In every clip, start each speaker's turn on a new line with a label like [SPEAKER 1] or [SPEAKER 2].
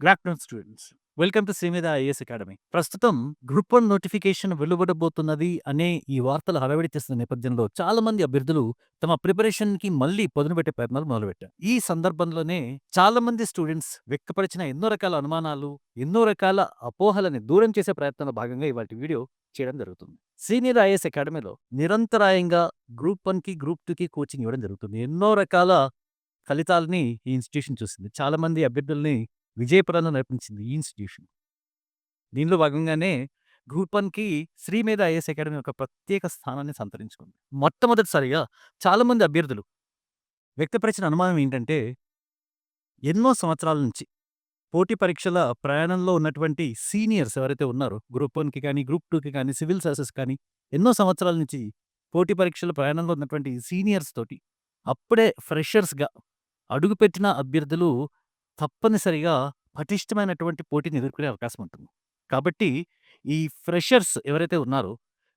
[SPEAKER 1] Good afternoon students welcome to Seemida IAS academy ప్రస్తుతం group one notification వెలువడబోతున్నది అనే ఈ వార్తలు హడవిడి చేస్తున్న నేపథ్యంలో చాలా మంది అభ్యర్థులు తమ ప్రిపరేషన్కి మళ్ళీ పొదును పెట్టే ప్రయత్నాలు మొదలుపెట్టారు. ఈ సందర్భంలోనే చాలా మంది స్టూడెంట్స్ వ్యక్తపరిచిన ఎన్నో రకాల అనుమానాలు ఎన్నో రకాల అపోహలని దూరం చేసే ప్రయత్నంలో భాగంగా ఇవాటి వీడియో చేయడం జరుగుతుంది. సీనియర్ ఐఏఎస్ అకాడమీలో నిరంతరాయంగా గ్రూప్ వన్కి గ్రూప్ టూకి కోచింగ్ ఇవ్వడం జరుగుతుంది. ఎన్నో రకాల ఫలితాలని ఈ ఇన్స్టిట్యూషన్ చూసింది. చాలామంది అభ్యర్థుల్ని విజయపురంలో నడిపించింది ఈ ఇన్స్టిట్యూషన్. దీనిలో భాగంగానే గ్రూప్ వన్కి శ్రీ మీద ఐఏఎస్ అకాడమీ ఒక ప్రత్యేక స్థానాన్ని సంతరించుకుంది. మొట్టమొదటిసారిగా చాలామంది అభ్యర్థులు వ్యక్తపరిచిన అనుమానం ఏంటంటే ఎన్నో సంవత్సరాల నుంచి పోటీ పరీక్షల ప్రయాణంలో ఉన్నటువంటి సీనియర్స్ ఎవరైతే ఉన్నారో గ్రూప్ వన్కి కానీ గ్రూప్ టూకి కానీ సివిల్ సర్వీసెస్ కానీ ఎన్నో సంవత్సరాల నుంచి పోటీ పరీక్షల ప్రయాణంలో ఉన్నటువంటి సీనియర్స్ తోటి అప్పుడే ఫ్రెషర్స్గా అడుగుపెట్టిన అభ్యర్థులు తప్పనిసరిగా పటిష్టమైనటువంటి పోటీని ఎదుర్కొనే అవకాశం ఉంటుంది. కాబట్టి ఈ ఫ్రెషర్స్ ఎవరైతే ఉన్నారో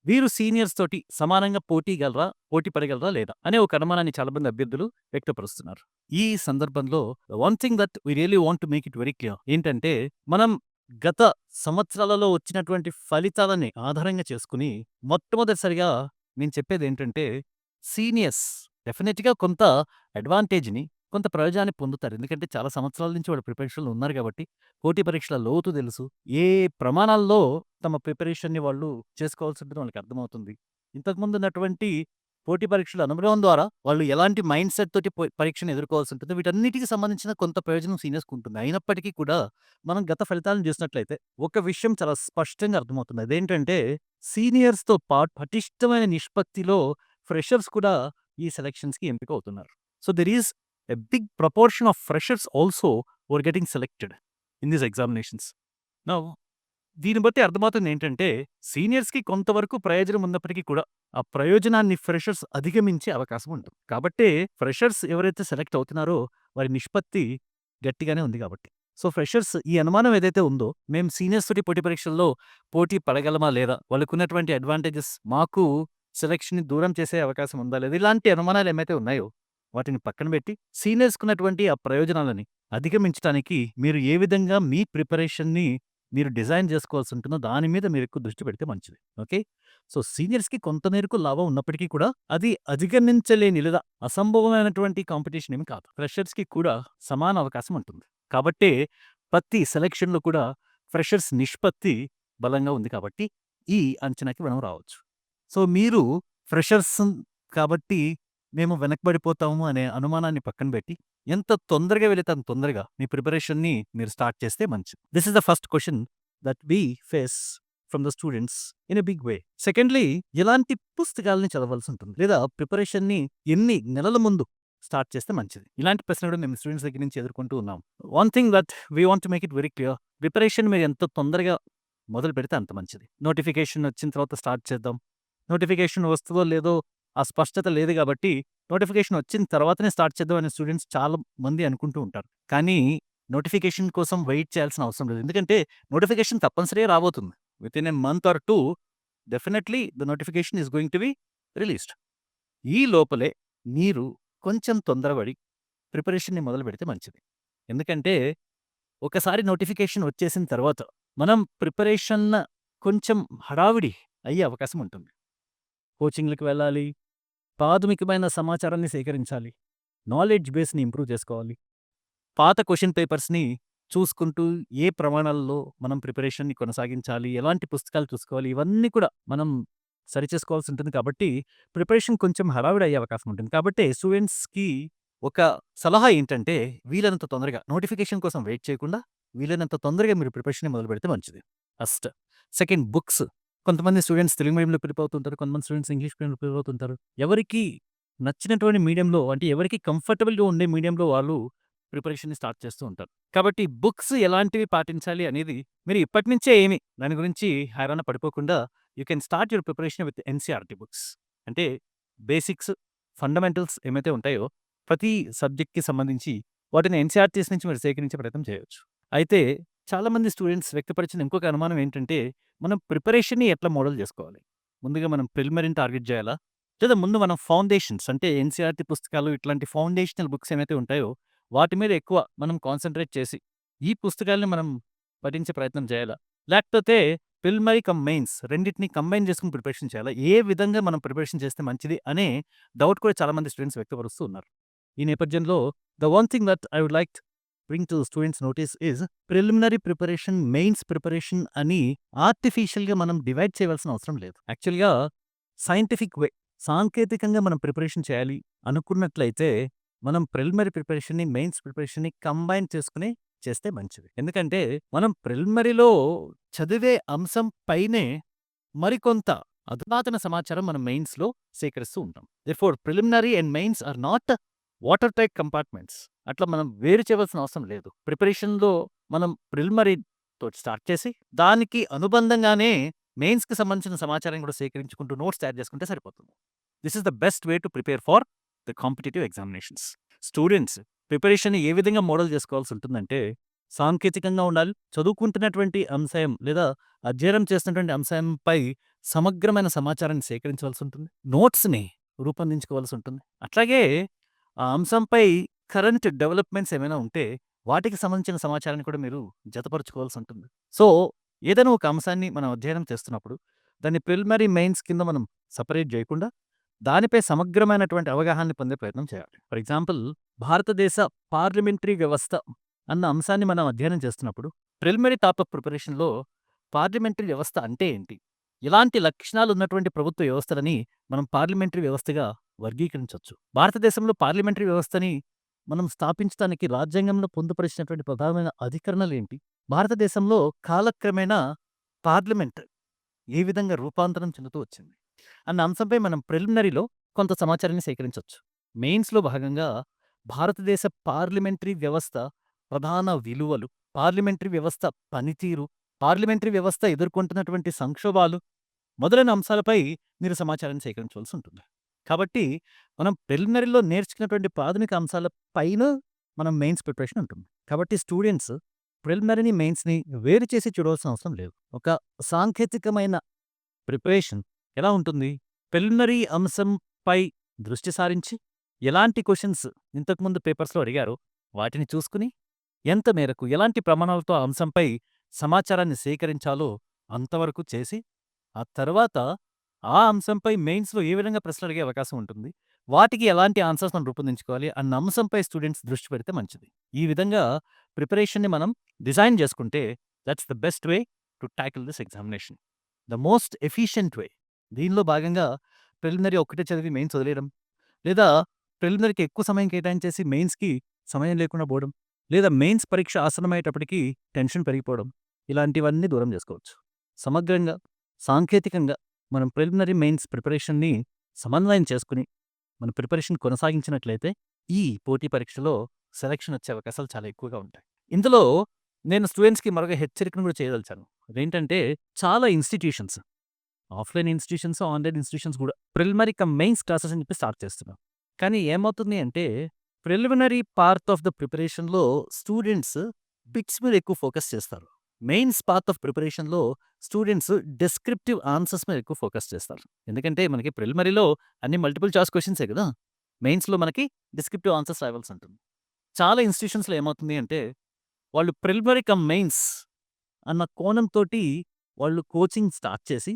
[SPEAKER 1] వీరు సీనియర్స్ తోటి సమానంగా పోటీ గలరా పోటీ పడగలరా లేదా అనే ఒక అనుమానాన్ని చాలా మంది అభ్యర్థులు వ్యక్తపరుస్తున్నారు. ఈ సందర్భంలో one thing that we really want to make it very clear ఏంటంటే మనం గత సంవత్సరాలలో వచ్చినటువంటి ఫలితాలని ఆధారంగా చేసుకుని మొట్టమొదటిసారిగా నేను చెప్పేది ఏంటంటే సీనియర్స్ డెఫినెట్గా కొంత అడ్వాంటేజ్ని కొంత ప్రయోజనాన్ని పొందుతారు. ఎందుకంటే చాలా సంవత్సరాల నుంచి వాళ్ళు ప్రిపరేషన్లో ఉన్నారు కాబట్టి పోటీ పరీక్షల లోతు తెలుసు. ఏ ప్రమాణాల్లో తమ ప్రిపరేషన్ని వాళ్ళు చేసుకోవాల్సి ఉంటుందో వాళ్ళకి అర్థమవుతుంది. ఇంతకుముందు ఉన్నటువంటి పోటీ పరీక్షల అనుభవం ద్వారా వాళ్ళు ఎలాంటి మైండ్ సెట్ తోటి పరీక్షను ఎదుర్కోవాల్సి ఉంటుంది వీటన్నిటికి సంబంధించిన కొంత ప్రయోజనం సీనియర్స్ ఉంటుంది. అయినప్పటికీ కూడా మనం గత ఫలితాలను చూసినట్లయితే ఒక విషయం చాలా స్పష్టంగా అర్థమవుతుంది. అదేంటంటే సీనియర్స్తో పాటు పటిష్టమైన నిష్పత్తిలో ఫ్రెషర్స్ కూడా ఈ సెలక్షన్స్కి ఎంపిక అవుతున్నారు. So there is a big proportion of freshers also were getting selected in these examinations Now, దీన్ని బట్టి అర్థమవుతుంది ఏంటంటే సీనియర్స్కి కొంతవరకు ప్రయోజనం ఉన్నప్పటికీ కూడా ఆ ప్రయోజనాన్ని ఫ్రెషర్స్ అధిగమించే అవకాశం ఉంటుంది కాబట్టి ఫ్రెషర్స్ ఎవరైతే సెలెక్ట్ అవుతున్నారో వారి నిష్పత్తి గట్టిగానే ఉంది కాబట్టి. సో ఫ్రెషర్స్ ఈ అనుమానం ఏదైతే ఉందో మేము సీనియర్స్ తోటి పోటీ పరీక్షల్లో పోటీ పడగలమా లేదా వాళ్ళకున్నటువంటి అడ్వాంటేజెస్ మాకు సెలెక్షన్ని దూరం చేసే అవకాశం ఉందా లేదా ఇలాంటి అనుమానాలు ఏమైతే ఉన్నాయో వాటిని పక్కన పెట్టి సీనియర్స్కున్నటువంటి ఆ ప్రయోజనాలని అధిగమించడానికి మీరు ఏ విధంగా మీ ప్రిపరేషన్ని మీరు డిజైన్ చేసుకోవాల్సి ఉంటుందో దాని మీద మీరు ఎక్కువ దృష్టి పెడితే మంచిది. ఓకే? సో సీనియర్స్కి కొంత మేరకు లాభం ఉన్నప్పటికీ కూడా అది అధిగమించలేని లేదా అసంభవమైనటువంటి కాంపిటీషన్ ఏమి కాదు. ఫ్రెషర్స్కి కూడా సమాన అవకాశం ఉంటుంది. కాబట్టి ప్రతి సెలక్షన్లో కూడా ఫ్రెషర్స్ నిష్పత్తి బలంగా ఉంది కాబట్టి ఈ అంచనాకి మనం రావచ్చు. సో మీరు ఫ్రెషర్స్ కాబట్టి మేము వెనకబడిపోతాము అనే అనుమానాన్ని పక్కన పెట్టి ఎంత తొందరగా వెళితే అంత తొందరగా మీ ప్రిపరేషన్ని మీరు స్టార్ట్ చేస్తే మంచిది. This is the first question that we face from the students in a big way secondly ఎలాంటి పుస్తకాలని చదవాల్సి ఉంటుంది? లేదా ప్రిపరేషన్ని ఎన్ని నెలల ముందు స్టార్ట్ చేస్తే మంచిది? ఇలాంటి ప్రశ్న కూడా మేము స్టూడెంట్స్ దగ్గర నుంచి ఎదుర్కొంటూ ఉన్నాం. One thing that we want make it very clear preparation మీరు ఎంత తొందరగా మొదలు పెడితే అంత మంచిది. నోటిఫికేషన్ వచ్చిన తర్వాత స్టార్ట్ చేద్దాం. నోటిఫికేషన్ వస్తుందో లేదో ఆ స్పష్టత లేదు కాబట్టి నోటిఫికేషన్ వచ్చిన తర్వాతనే స్టార్ట్ చేద్దాం అనే స్టూడెంట్స్ చాలా మంది అనుకుంటూ ఉంటారు. కానీ నోటిఫికేషన్ కోసం వెయిట్ చేయాల్సిన అవసరం లేదు. ఎందుకంటే నోటిఫికేషన్ తప్పనిసరిగా రాబోతుంది. Within a month or two definitely the notification is going to be released. ఈ లోపలే మీరు కొంచెం తొందరపడి ప్రిపరేషన్ని మొదలు పెడితే మంచిది. ఎందుకంటే ఒకసారి నోటిఫికేషన్ వచ్చేసిన తర్వాత మనం ప్రిపరేషన్ కొంచెం హడావిడి అయ్యే అవకాశం ఉంటుంది. కోచింగ్లకు వెళ్ళాలి ప్రాథమికమైన సమాచారాన్ని సేకరించాలి. నాలెడ్జ్ బేస్ని ఇంప్రూవ్ చేసుకోవాలి. పాత క్వశ్చన్ పేపర్స్ని చూసుకుంటూ ఏ ప్రమాణాల్లో మనం ప్రిపరేషన్ని కొనసాగించాలి ఎలాంటి పుస్తకాలు చూసుకోవాలి ఇవన్నీ కూడా మనం సరిచేసుకోవాల్సి ఉంటుంది కాబట్టి ప్రిపరేషన్ కొంచెం హడావిడి అయ్యే అవకాశం ఉంటుంది. కాబట్టి స్టూడెంట్స్కి ఒక సలహా ఏంటంటే వీలైనంత తొందరగా నోటిఫికేషన్ కోసం వెయిట్ చేయకుండా వీలైనంత తొందరగా మీరు ప్రిపరేషన్ మొదలు పెడితే మంచిది. ఫస్ట్ సెకండ్ బుక్స్ కొంతమంది స్టూడెంట్స్ తెలుగు మీడియంలో ప్రిపేర్ అవుతుంటారు కొంతమంది స్టూడెంట్స్ ఇంగ్లీష్ మీడియంలో ప్రిపేర్ అవుతుంటారు ఎవరికి నచ్చినటువంటి మీడియంలో అంటే ఎవరికి కంఫర్టబుల్గా ఉండే మీడియంలో వాళ్ళు ప్రిపరేషన్ని స్టార్ట్ చేస్తూ ఉంటారు. కాబట్టి బుక్స్ ఎలాంటివి పాటించాలి అనేది మీరు ఇప్పటి నుంచే ఏమి దాని గురించి హైరాణ పడిపోకుండా you can start your preparation with NCERT books. అంటే బేసిక్స్ ఫండమెంటల్స్ ఏమైతే ఉంటాయో ప్రతి సబ్జెక్ట్కి సంబంధించి వాటిని ఎన్సీఆర్టీస్ నుంచి మీరు సేకరించే ప్రయత్నం చేయవచ్చు అయితే చాలామంది స్టూడెంట్స్ వ్యక్తపరిచిన ఇంకొక అనుమానం ఏంటంటే మనం ప్రిపరేషన్ని ఎట్లా మోడల్ చేసుకోవాలి ముందుగా మనం ప్రిలిమినరీని టార్గెట్ చేయాలా లేదా ముందు మనం ఫౌండేషన్స్ అంటే ఎన్‌సీఆర్‌టీ పుస్తకాలు ఇట్లాంటి ఫౌండేషనల్ బుక్స్ ఏమైతే ఉంటాయో వాటి మీద ఎక్కువ మనం కాన్సంట్రేట్ చేసి ఈ పుస్తకాల్ని మనం పఠించే ప్రయత్నం చేయాలా? లేకపోతే ప్రిలిమినరీ కమ్ మెయిన్స్ రెండిటిని కంబైన్ చేసుకొని ప్రిపరేషన్ చేయాలా? ఏ విధంగా మనం ప్రిపరేషన్ చేస్తే మంచిది అనే డౌట్ కూడా చాలామంది స్టూడెంట్స్ వ్యక్తపరుస్తూ ఉన్నారు. ఈ నేపథ్యంలో the one thing that I would like bring to students notice is preliminary preparation, mains preparation అని ఆర్టిఫిషియల్‌గా మనం డివైడ్ చేయవలసిన అవసరం లేదు. యాక్చువల్‌గా సైంటిఫిక్ వే సాంకేతికంగా మనం ప్రిపరేషన్ చేయాలి అనుకున్నట్లయితే మనం ప్రిలిమినరీ ప్రిపరేషన్‌ని, మెయిన్స్ ప్రిపరేషన్‌ని కంబైన్ చేసుకుని చేస్తే మంచిది. ఎందుకంటే మనం ప్రిలిమినరీలో చదివే అంశం పైనే మరికొంత అధునాతన సమాచారం మనం మెయిన్స్‌లో సేకరిస్తూ ఉంటాం. Therefore preliminary and mains are not water tight compartments. అట్లా మనం వేరు చేయవలసిన అవసరం లేదు. ప్రిపరేషన్‌లో మనం ప్రిలిమినరీతో స్టార్ట్ చేసి దానికి అనుబంధంగానే మెయిన్స్‌కి సంబంధించిన సమాచారం కూడా సేకరించుకుంటూ నోట్స్ తయారు చేసుకుంటే సరిపోతుంది. This is the best way to prepare for the competitive examinations. Students preparation ఏ విధంగా మోడల్ చేసుకోవాల్సి ఉంటుందంటే సాంకేతికంగా ఉండాలి. చదువుకుంటున్నటువంటి అంశం లేదా అధ్యయనం చేస్తున్నటువంటి అంశంపై సమగ్రమైన సమాచారాన్ని సేకరించవలసి ఉంటుంది. నోట్స్‌ని రూపొందించుకోవాల్సి ఉంటుంది. అట్లాగే ఆ అంశంపై కరెంట్ డెవలప్‌మెంట్స్ ఏమైనా ఉంటే వాటికి సంబంధించిన సమాచారాన్ని కూడా మీరు జతపరుచుకోవాల్సి ఉంటుంది. సో, ఏదైనా ఒక అంశాన్ని మనం అధ్యయనం చేస్తున్నప్పుడు దాన్ని ప్రిలిమరీ మెయిన్స్ కింద మనం సపరేట్ చేయకుండా దానిపై సమగ్రమైనటువంటి అవగాహనని పొందే ప్రయత్నం చేయాలి. ఫర్ ఎగ్జాంపుల్ భారతదేశ పార్లమెంటరీ వ్యవస్థ అన్న అంశాన్ని మనం అధ్యయనం చేస్తున్నప్పుడు ప్రిలిమినరీ టాపిక్ ప్రిపరేషన్‌లో పార్లమెంటరీ వ్యవస్థ అంటే ఏంటి? ఇలాంటి లక్షణాలు ఉన్నటువంటి ప్రభుత్వ వ్యవస్థలని మనం పార్లమెంటరీ వ్యవస్థగా వర్గీకరించొచ్చు. భారతదేశంలో పార్లమెంటరీ వ్యవస్థని మనం స్థాపించడానికి రాజ్యాంగంలో పొందుపరిచినటువంటి ప్రధానమైన అధికరణలేంటి? భారతదేశంలో కాలక్రమేణా పార్లమెంట్ ఏ విధంగా రూపాంతరం చెందుతూ వచ్చింది? అన్న అంశంపై మనం ప్రిలిమినరీలో కొంత సమాచారాన్ని సేకరించొచ్చు. మెయిన్స్‌లో భాగంగా భారతదేశ పార్లమెంటరీ వ్యవస్థ ప్రధాన విలువలు, పార్లమెంటరీ వ్యవస్థ పనితీరు, పార్లమెంటరీ వ్యవస్థ ఎదుర్కొంటున్నటువంటి సంక్షోభాలు మొదలైన అంశాలపై మీరు సమాచారాన్ని సేకరించవలసి ఉంటుంది. కాబట్టి మనం ప్రిలిమినరీలో నేర్చుకున్నటువంటి ప్రాథమిక అంశాల పైన మనం మెయిన్స్ ప్రిపరేషన్ ఉంటుంది. కాబట్టి స్టూడెంట్స్ ప్రిలిమినరీని, మెయిన్స్‌ని వేరు చేసి చూడవలసిన అవసరం లేదు. ఒక సాంకేతికమైన ప్రిపరేషన్ ఎలా ఉంటుంది? ప్రిలిమినరీ అంశంపై దృష్టి సారించి ఎలాంటి క్వశ్చన్స్ ఇంతకుముందు పేపర్స్‌లో అడిగారో వాటిని చూసుకుని ఎంత మేరకు ఎలాంటి ప్రమాణాలతో అంశంపై సమాచారాన్ని సేకరించాలో అంతవరకు చేసి ఆ తర్వాత ఆ అంశంపై మెయిన్స్‌లో ఏ విధంగా ప్రశ్నలు అడిగే అవకాశం ఉంటుంది? వాటికి ఎలాంటి ఆన్సర్స్ మనం రూపొందించుకోవాలి అన్న అంశంపై స్టూడెంట్స్ దృష్టి పెడితే మంచిది. ఈ విధంగా ప్రిపరేషన్‌ని మనం డిజైన్ చేసుకుంటే that's the best way to tackle this examination. The most efficient way. దీనిలో భాగంగా ప్రిలిమినరీ ఒక్కటే చదివి మెయిన్స్ వదిలేయడం. లేదా ప్రిలిమినరీకి ఎక్కువ సమయం కేటాయించేసి మెయిన్స్‌కి సమయం లేకుండా పోవడం. లేదా మెయిన్స్ పరీక్ష ఆసన్నమయ్యేటప్పటికి టెన్షన్ పెరిగిపోవడం. ఇలాంటివన్నీ దూరం చేసుకోవచ్చు. సమగ్రంగా, సాంకేతికంగా మనం ప్రిలిమినరీ, మెయిన్స్ ప్రిపరేషన్‌ని సమన్వయం చేసుకుని మన ప్రిపరేషన్ కొనసాగించినట్లయితే ఈ పోటీ పరీక్షలో సెలక్షన్ వచ్చే అవకాశాలు చాలా ఎక్కువగా ఉంటాయి. ఇందులో నేను స్టూడెంట్స్‌కి మరొక హెచ్చరికను కూడా చేయదలిచాను. అదేంటంటే చాలా institutions offline institutions, online institutions కూడా ప్రిలిమినరీ కమ్ మెయిన్స్ క్లాసెస్ అని చెప్పి స్టార్ట్ చేస్తున్నాం కానీ ఏమవుతుంది అంటే ప్రిలిమినరీ పార్ట్ ఆఫ్ ద ప్రిపరేషన్‌లో స్టూడెంట్స్ బిట్స్ మీద ఎక్కువ ఫోకస్ చేస్తారు. మెయిన్స్ పార్ట్ ఆఫ్ ప్రిపరేషన్‌లో స్టూడెంట్స్ డిస్క్రిప్టివ్ ఆన్సర్స్ మీద ఎక్కువ ఫోకస్ చేస్తారు. ఎందుకంటే మనకి ప్రిలిమరీలో అన్ని మల్టిపుల్ చాయిస్ క్వశ్చన్సే కదా! మెయిన్స్‌లో మనకి డిస్క్రిప్టివ్ ఆన్సర్స్ రాయవలసి ఉంటుంది. చాలా ఇన్‌స్టిట్యూషన్స్‌లో ఏమవుతుంది అంటే వాళ్ళు ప్రిలిమరీ కమ్ మెయిన్స్ అన్న కోణంతోటి వాళ్ళు కోచింగ్ స్టార్ట్ చేసి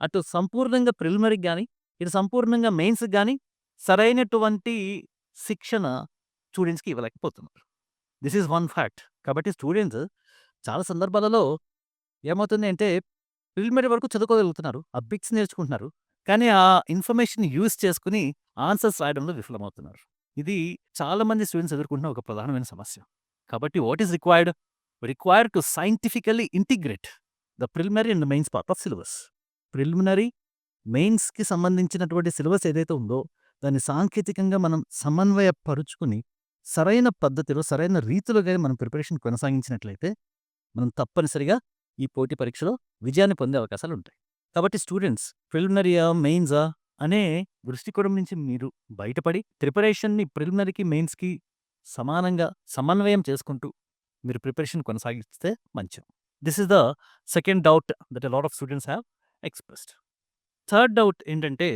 [SPEAKER 1] అటు సంపూర్ణంగా ప్రిలిమరీకి గాని, ఇటు సంపూర్ణంగా మెయిన్స్‌కి గాని సరైనటువంటి శిక్షణ స్టూడెంట్స్‌కి ఇవ్వలేకపోతున్నారు. This is one fact. కాబట్టి స్టూడెంట్స్ చాలా సందర్భాలలో ఏమవుతుంది అంటే ప్రిలిమినరీ వరకు చదువుకోగలుగుతున్నారు. ఆ బిక్స్ నేర్చుకుంటున్నారు. కానీ ఆ ఇన్ఫర్మేషన్ యూజ్ చేసుకుని ఆన్సర్స్ రాయడంలో విఫలమవుతున్నారు. ఇది చాలామంది స్టూడెంట్స్ ఎదుర్కొంటున్న ఒక ప్రధానమైన సమస్య. కాబట్టి what is required? Required to scientifically integrate the preliminary and mains part of syllabus. Preliminary, మెయిన్స్‌కి సంబంధించినటువంటి సిలబస్ ఏదైతే ఉందో దాన్ని సాంకేతికంగా మనం సమన్వయపరుచుకుని సరైన పద్ధతిలో, సరైన రీతిలో మనం ప్రిపరేషన్ కొనసాగించినట్లయితే మనం తప్పనిసరిగా ఈ పోటీ పరీక్షలో విజయాన్ని పొందే అవకాశాలుంటాయి. కాబట్టి స్టూడెంట్స్ ప్రిలిమినరీయా? మెయిన్సా? అనే దృష్టికోణం నుంచి మీరు బయటపడి ప్రిపరేషన్‌ని ప్రిలిమినరీకి, మెయిన్స్‌కి సమానంగా సమన్వయం చేసుకుంటూ మీరు ప్రిపరేషన్ కొనసాగిస్తే మంచిది. This is the second doubt that a lot of students have expressed. Third doubt ఏంటంటే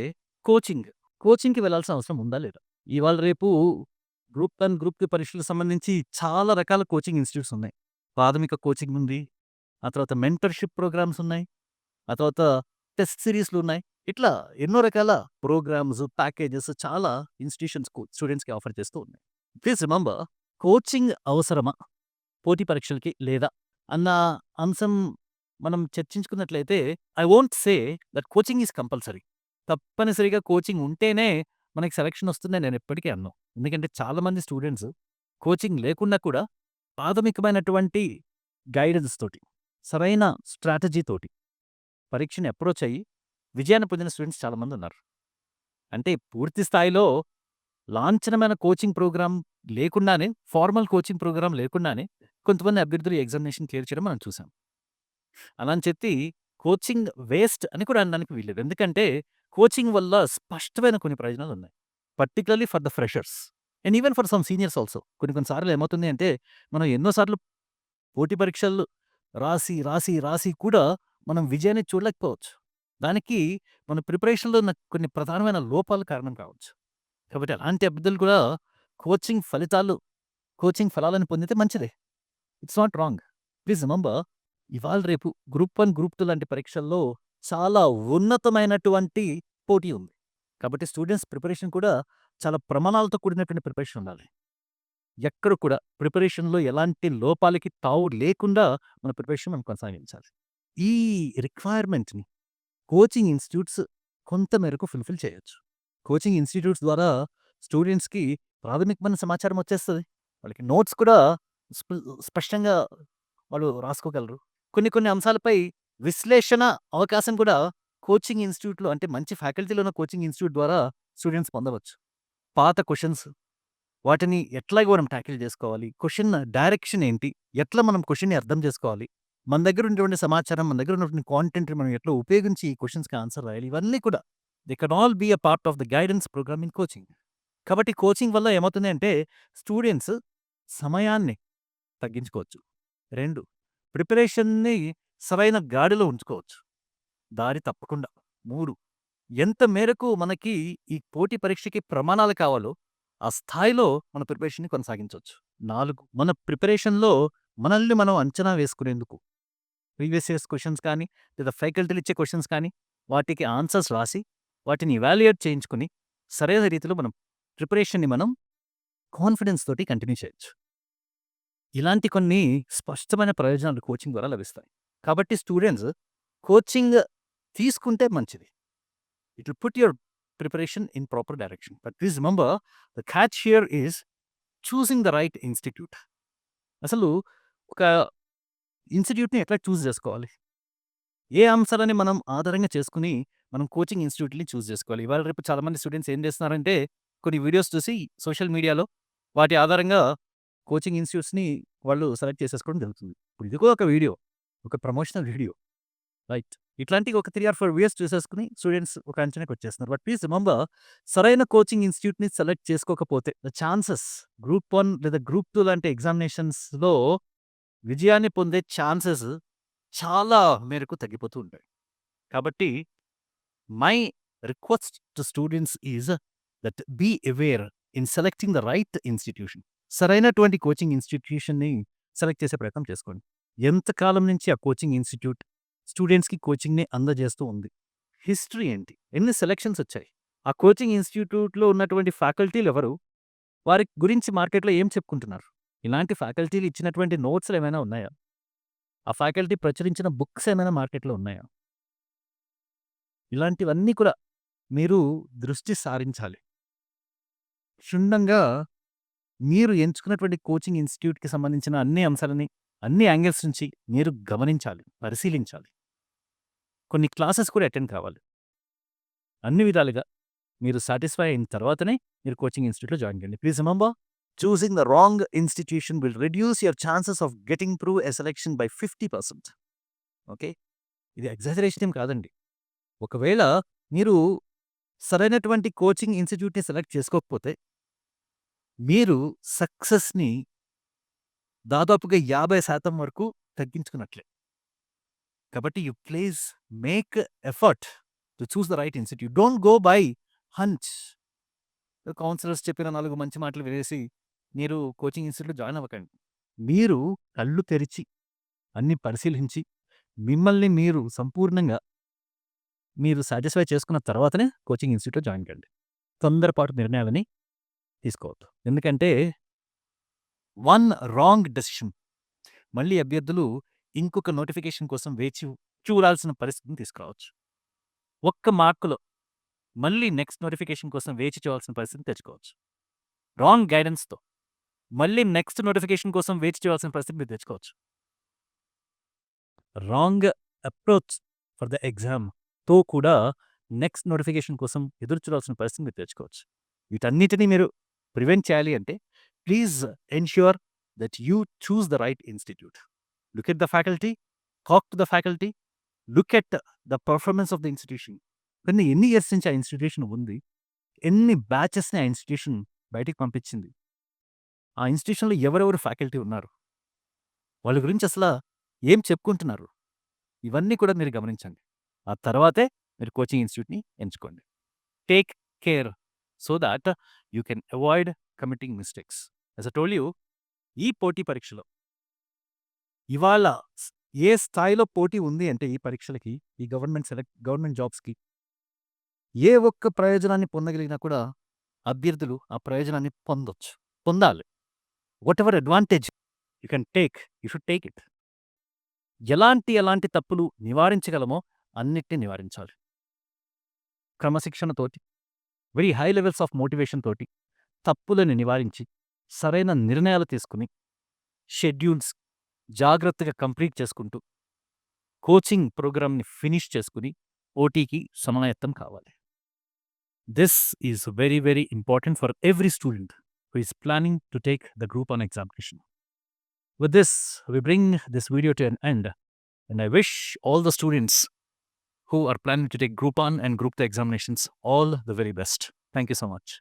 [SPEAKER 1] కోచింగ్. కోచింగ్‌కి వెళ్ళాల్సిన అవసరం ఉందా లేదా? ఇవాళ రేపు గ్రూప్ అండ్ గ్రూప్ పరీక్షలకు సంబంధించి చాలా రకాల కోచింగ్ ఇన్‌స్టిట్యూట్స్ ఉన్నాయి. ప్రాథమిక కోచింగ్ ఉంది. ఆ తర్వాత మెంటర్‌షిప్ ప్రోగ్రామ్స్ ఉన్నాయి. ఆ తర్వాత టెస్ట్ సిరీస్లు ఉన్నాయి. ఇట్లా ఎన్నో రకాల ప్రోగ్రామ్స్, ప్యాకేజెస్ చాలా ఇన్స్టిట్యూషన్స్ స్టూడెంట్స్‌కి ఆఫర్ చేస్తూ ఉన్నాయి. ప్లీజ్ రిమంబర్ కోచింగ్ అవసరమా? పోటీ పరీక్షలకి లేదా? అన్న అంశం మనం చర్చించుకున్నట్లయితే I won't say that coaching is compulsory. తప్పనిసరిగా కోచింగ్ ఉంటేనే మనకి సెలక్షన్ వస్తుందని నేను ఎప్పటికీ అన్నాను ఎందుకంటే చాలామంది స్టూడెంట్స్ కోచింగ్ లేకున్నా కూడా ప్రాథమికమైనటువంటి గైడెన్స్ తోటి, సరైన స్ట్రాటజీ తోటి పరీక్షని అప్రోచ్ అయ్యి విజయాన్ని పొందిన స్టూడెంట్స్ చాలామంది ఉన్నారు. అంటే పూర్తి స్థాయిలో లాంఛనమైన కోచింగ్ ప్రోగ్రామ్ లేకుండానే, ఫార్మల్ కోచింగ్ ప్రోగ్రామ్ లేకుండానే కొంతమంది అభ్యర్థులు ఎగ్జామినేషన్ క్లియర్ చేయడం మనం చూసాం. అలా అని చెప్పి కోచింగ్ వేస్ట్ అని కూడా అనడానికి వీల్లేదు. ఎందుకంటే కోచింగ్ వల్ల స్పష్టమైన కొన్ని ప్రయోజనాలు ఉన్నాయి. Particularly for the freshers and even for some seniors also. కొన్ని కొన్నిసార్లు ఏమవుతుంది అంటే మనం ఎన్నోసార్లు పోటీ పరీక్షలు రాసి, రాసి, రాసి కూడా మనం విజయాన్ని చూడలేకపోవచ్చు. దానికి మన ప్రిపరేషన్‌లో ఉన్న కొన్ని ప్రధానమైన లోపాలు కారణం కావచ్చు. కాబట్టి అలాంటి అభ్యర్థులు కూడా కోచింగ్ ఫలితాలు, కోచింగ్ ఫలాలను పొందితే మంచిదే. It's not wrong. Please remember ఇవాళ రేపు గ్రూప్ వన్ గ్రూప్ టూ లాంటి పరీక్షల్లో చాలా ఉన్నతమైనటువంటి పోటీ ఉంది. కాబట్టి స్టూడెంట్స్ ప్రిపరేషన్ కూడా చాలా ప్రమాణాలతో కూడినటువంటి ప్రిపరేషన్ ఉండాలి. ఎక్కడ కూడా ప్రిపరేషన్‌లో ఎలాంటి లోపాలకి తావు లేకుండా మన ప్రిపరేషన్ మనం కొనసాగించాలి. ఈ రిక్వైర్మెంట్‌ని కోచింగ్ ఇన్‌స్టిట్యూట్స్ కొంత మేరకు ఫుల్‌ఫిల్ చేయొచ్చు. కోచింగ్ ఇన్‌స్టిట్యూట్స్ ద్వారా స్టూడెంట్స్‌కి ప్రాథమికమైన సమాచారం వచ్చేస్తుంది వాళ్ళకి నోట్స్ కూడా స్పష్టంగా వాళ్ళు రాసుకోగలరు. కొన్ని కొన్ని అంశాలపై విశ్లేషణ అవకాశం కూడా కోచింగ్ ఇన్‌స్టిట్యూట్‌లో అంటే మంచి ఫ్యాకల్టీలో ఉన్న కోచింగ్ ఇన్‌స్టిట్యూట్ ద్వారా స్టూడెంట్స్ పొందవచ్చు. పాత క్వశ్చన్స్ వాటిని ఎట్లాగో మనం ట్యాకిల్ చేసుకోవాలి? క్వశ్చన్ డైరెక్షన్ ఏంటి? ఎట్లా మనం క్వశ్చన్ని అర్థం చేసుకోవాలి? మన దగ్గర ఉన్నటువంటి సమాచారం, మన దగ్గర ఉన్నటువంటి కాంటెంట్‌ని మనం ఎట్లా ఉపయోగించి ఈ క్వశ్చన్స్కి ఆన్సర్ రాయాలి? ఇవన్నీ కూడా they can all be a part of the guidance program in coaching. కాబట్టి కోచింగ్ వల్ల ఏమవుతుంది అంటే స్టూడెంట్స్ సమయాన్ని తగ్గించుకోవచ్చు. రెండు ప్రిపరేషన్‌ని సరైన గాడిలో ఉంచుకోవచ్చు. దారి తప్పకుండా. మూడు ఎంత మేరకు మనకి ఈ పోటీ పరీక్షకి ప్రమాణాలు కావాలో ఆ స్థాయిలో మన ప్రిపరేషన్‌ని కొనసాగించొచ్చు. నాలుగు మన ప్రిపరేషన్‌లో మనల్ని మనం అంచనా వేసుకునేందుకు ప్రీవియస్ ఇయర్స్ క్వశ్చన్స్ కానీ, లేదా ఫ్యాకల్టీలు ఇచ్చే క్వశ్చన్స్ కానీ, వాటికి ఆన్సర్స్ రాసి, వాటిని ఇవాల్యుయేట్ చేయించుకుని సరైన రీతిలో మనం ప్రిపరేషన్‌ని మనం కాన్ఫిడెన్స్ తోటి కంటిన్యూ చేయొచ్చు. ఇలాంటి కొన్ని స్పష్టమైన ప్రయోజనాలు కోచింగ్ ద్వారా లభిస్తాయి. కాబట్టి స్టూడెంట్స్ కోచింగ్ తీసుకుంటే మంచిది. It will put your preparation in proper direction. But please remember, the catch here is choosing the right institute. అసలు ఒక ఇన్‌స్టిట్యూట్‌ని ఎట్లా చూస్ చేసుకోవాలి? ఏ అంశాలని మనం ఆధారంగా చేసుకుని మనం కోచింగ్ ఇన్‌స్టిట్యూట్‌ని చూస్ చేసుకోవాలి? ఇవాళ రేపు చాలామంది స్టూడెంట్స్ ఏం చేస్తున్నారంటే కొన్ని వీడియోస్ చూసి సోషల్ మీడియాలో వాటి ఆధారంగా కోచింగ్ ఇన్‌స్టిట్యూట్స్‌ని వాళ్ళు సెలెక్ట్ చేసేసుకోవడం జరుగుతుంది. ఇప్పుడు ఇది కూడా ఒక వీడియో. ఒక ప్రమోషనల్ వీడియో. రైట్. ఇట్లాంటి ఒక త్రీ ఆర్ ఫోర్ ఇయర్స్ చూసేసుకుని స్టూడెంట్స్ ఒక అంచనాకి వచ్చేస్తున్నారు. బట్ ప్లీజ్ రిమంబర్ సరైన కోచింగ్ ఇన్‌స్టిట్యూట్‌ని సెలెక్ట్ చేసుకోకపోతే ద ఛాన్సెస్ గ్రూప్ వన్ లేదా గ్రూప్ టూ లాంటి ఎగ్జామినేషన్స్‌లో విజయాన్ని పొందే ఛాన్సెస్ చాలా మేరకు తగ్గిపోతూ ఉంటాయి. కాబట్టి my request to students is that be aware in selecting the right institution. సరైనటువంటి కోచింగ్ ఇన్‌స్టిట్యూషన్‌ని సెలెక్ట్ చేసే ప్రయత్నం చేసుకోండి. ఎంత కాలం నుంచి ఆ కోచింగ్ ఇన్‌స్టిట్యూట్ స్టూడెంట్స్‌కి కోచింగ్‌ని అందజేస్తూ ఉంది? హిస్టరీ ఏంటి? ఎన్ని సెలక్షన్స్ వచ్చాయి? ఆ కోచింగ్ ఇన్‌స్టిట్యూట్‌లో ఉన్నటువంటి ఫ్యాకల్టీలు ఎవరు? వారి గురించి మార్కెట్‌లో ఏం చెప్పుకుంటున్నారు? ఇలాంటి ఫ్యాకల్టీలు ఇచ్చినటువంటి నోట్స్‌లు ఏమైనా ఉన్నాయా? ఆ ఫ్యాకల్టీ ప్రచురించిన బుక్స్ ఏమైనా మార్కెట్‌లో ఉన్నాయా? ఇలాంటివన్నీ కూడా మీరు దృష్టి సారించాలి. క్షుణ్ణంగా మీరు ఎంచుకున్నటువంటి కోచింగ్ ఇన్‌స్టిట్యూట్‌కి సంబంధించిన అన్ని అంశాలని, అన్ని యాంగిల్స్ నుంచి మీరు గమనించాలి, పరిశీలించాలి. కొన్ని క్లాసెస్ కూడా అటెండ్ కావాలి. అన్ని విధాలుగా మీరు సాటిస్ఫై అయిన తర్వాతనే మీరు కోచింగ్ ఇన్‌స్టిట్యూట్‌లో జాయిన్ కండి. Please remember choosing the wrong institution will reduce your chances of getting through a selection by 50%. Okay. ఇది ఎగ్జాజరేషన్ ఏం కాదండి. ఒకవేళ మీరు సరైనటువంటి కోచింగ్ ఇన్‌స్టిట్యూట్‌ని సెలెక్ట్ చేసుకోకపోతే మీరు సక్సెస్‌ని దాదాపుగా 50% వరకు తగ్గించుకున్నట్లే. కాబట్టి you please make effort to choose the right institute. Don't go by hunch. Counsellors చెప్పిన నాలుగు మంచి మాటలు వినేసి మీరు కోచింగ్ ఇన్స్టిట్యూట్ జాయిన్ అవ్వకండి. మీరు కళ్ళు తెరిచి అన్ని పరిశీలించి మిమ్మల్ని మీరు సంపూర్ణంగా మీరు సాటిస్ఫై చేసుకున్న తర్వాతనే కోచింగ్ ఇన్స్టిట్యూట్ జాయిన్ కండి. తొందరపాటు నిర్ణయాలని తీసుకోవద్దు. ఎందుకంటే వన్ రాంగ్ డెసిషన్. మళ్ళీ అభ్యర్థులు ఇంకొక నోటిఫికేషన్ కోసం వేచి చూడాల్సిన పరిస్థితిని తీసుకురావచ్చు. ఒక్క మార్కులో మళ్ళీ నెక్స్ట్ నోటిఫికేషన్ కోసం వేచి చూడాల్సిన పరిస్థితిని తెచ్చుకోవచ్చు. రాంగ్ గైడెన్స్తో మళ్ళీ నెక్స్ట్ నోటిఫికేషన్ కోసం వేచి చూడాల్సిన పరిస్థితి మీరు తెచ్చుకోవచ్చు. రాంగ్ అప్రోచ్ ఫర్ ద ఎగ్జామ్తో కూడా నెక్స్ట్ నోటిఫికేషన్ కోసం ఎదురు చూడాల్సిన పరిస్థితి మీరు తెచ్చుకోవచ్చు. వీటన్నిటినీ మీరు ప్రివెంట్ చేయాలి అంటే please ensure that you choose the right institute. Look at the faculty talk to the faculty look at the performance of the institution కానీ ఎన్ని ఇయర్స్ నుంచి ఆ ఇన్స్టిట్యూషన్ ఉంది ఎన్ని బ్యాచెస్ని ఆ ఇన్స్టిట్యూషన్ బయటికి పంపించింది? ఆ ఇన్స్టిట్యూషన్లో ఎవరెవరు ఫ్యాకల్టీ ఉన్నారు? వాళ్ళ గురించి అసలు ఏం చెప్పుకుంటున్నారు? ఇవన్నీ కూడా మీరు గమనించండి. ఆ తర్వాతే మీరు కోచింగ్ ఇన్స్టిట్యూట్ని ఎంచుకోండి. Take care so that you can avoid committing mistakes as I told you ఈ పోటీ పరీక్షలో ఇవాళ ఏ స్థాయిలో పోటీ ఉంది అంటే ఈ పరీక్షలకి ఈ గవర్నమెంట్ సెలెక్ట్ గవర్నమెంట్ జాబ్స్కి? ఏ ఒక్క ప్రయోజనాన్ని పొందగలిగినా కూడా అభ్యర్థులు ఆ ప్రయోజనాన్ని పొందొచ్చు పొందాలి. Whatever advantage you can take you should take it ఎలాంటి ఎలాంటి తప్పులు నివారించగలమో అన్నిటినీ నివారించాలి. క్రమశిక్షణతోటి very high levels of motivation తోటి తప్పులను నివారించి సరైన నిర్ణయాలు తీసుకుని షెడ్యూల్స్ జాగ్రత్తగా కంప్లీట్ చేసుకుంటూ కోచింగ్ ప్రోగ్రామ్ని ఫినిష్ చేసుకుని ఓటీకి సమాయత్తం కావాలి this is very very important for every student who is planning to take the Group 1 examination. With this, we bring this video to an end, and I wish all the students who are planning to take Group 1 and Group 2 examinations all the very best. Thank you so much.